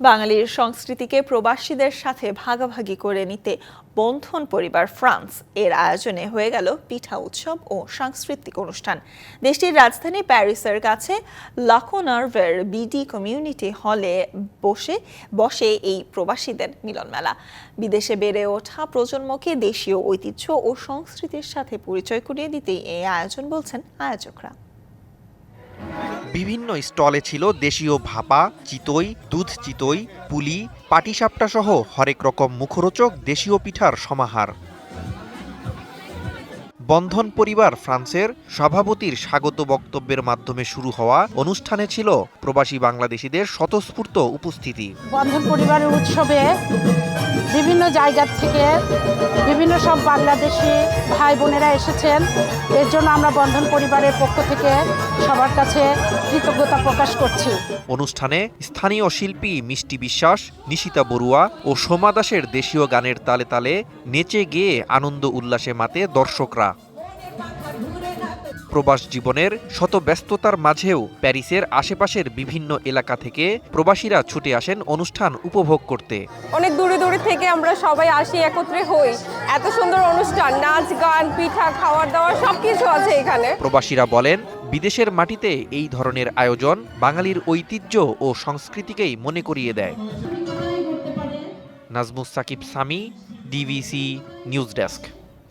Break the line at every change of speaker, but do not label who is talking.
বাঙালির সংস্কৃতিকে প্রবাসীদের সাথে ভাগাভাগি করে নিতে বন্ধন পরিবার ফ্রান্স। এর আয়োজনে হয়ে গেল পিঠা উৎসব ও সাংস্কৃতিক অনুষ্ঠান। দেশটির রাজধানী প্যারিসের কাছে লাকোনার্ভের বিডি কমিউনিটি হলে বসে বসে এই প্রবাসীদের মিলন মেলা বিদেশে বেড়ে ওঠা প্রজন্মকে দেশীয় ঐতিহ্য ও সংস্কৃতির সাথে পরিচয় করিয়ে দিতেই এই আয়োজন বলছেন আয়োজকরা।
বিভিন্ন স্টলে ছিল দেশীয় ভাপা, চিতই, দুধ চিতই, পুলি, পাটিসাপটা সহ হরেক রকম মুখরোচক দেশীয় পিঠার সমাহার। বন্ধন পরিবার ফ্রান্সের সভাপতির স্বাগত বক্তব্যের মাধ্যমে শুরু হওয়া অনুষ্ঠানে ছিল প্রবাসী বাংলাদেশিদের স্বতঃস্ফূর্ত উপস্থিতি।
বন্ধন পরিবারের উৎসবে বিভিন্ন জায়গার থেকে বিভিন্ন সব বাংলাদেশি ভাই বোনেরা এসেছেন। এর জন্য আমরা বন্ধন পরিবারের পক্ষ থেকে সবার কাছে কৃতজ্ঞতা প্রকাশ করছি।
অনুষ্ঠানে স্থানীয় শিল্পী মিষ্টি বিশ্বাস নিশিতা বড়ুয়া ও সোমা দাসের দেশীয় গানের তালে তালে নেচে গেয়ে আনন্দ উল্লাসে মাতে দর্শকরা। প্রবাস জীবনের শত ব্যস্ততার মাঝেও প্যারিসের আশেপাশের বিভিন্ন এলাকা থেকে প্রবাসীরা ছুটে আসেন অনুষ্ঠান উপভোগ করতে।
অনেক দূরে দূরে থেকে আমরা সবাই আসি একত্রে হই। এত সুন্দর অনুষ্ঠান নাচ গান পিঠা খাওয়ার দাওয়ার সব কিছু আছে এখানে।
প্রবাসীরা বলেন বিদেশের মাটিতে এই ধরনের আয়োজন বাঙালির ঐতিহ্য ও সংস্কৃতিকেই মনে করিয়ে দেয়। Najmus Sakib Sami DVC news desk.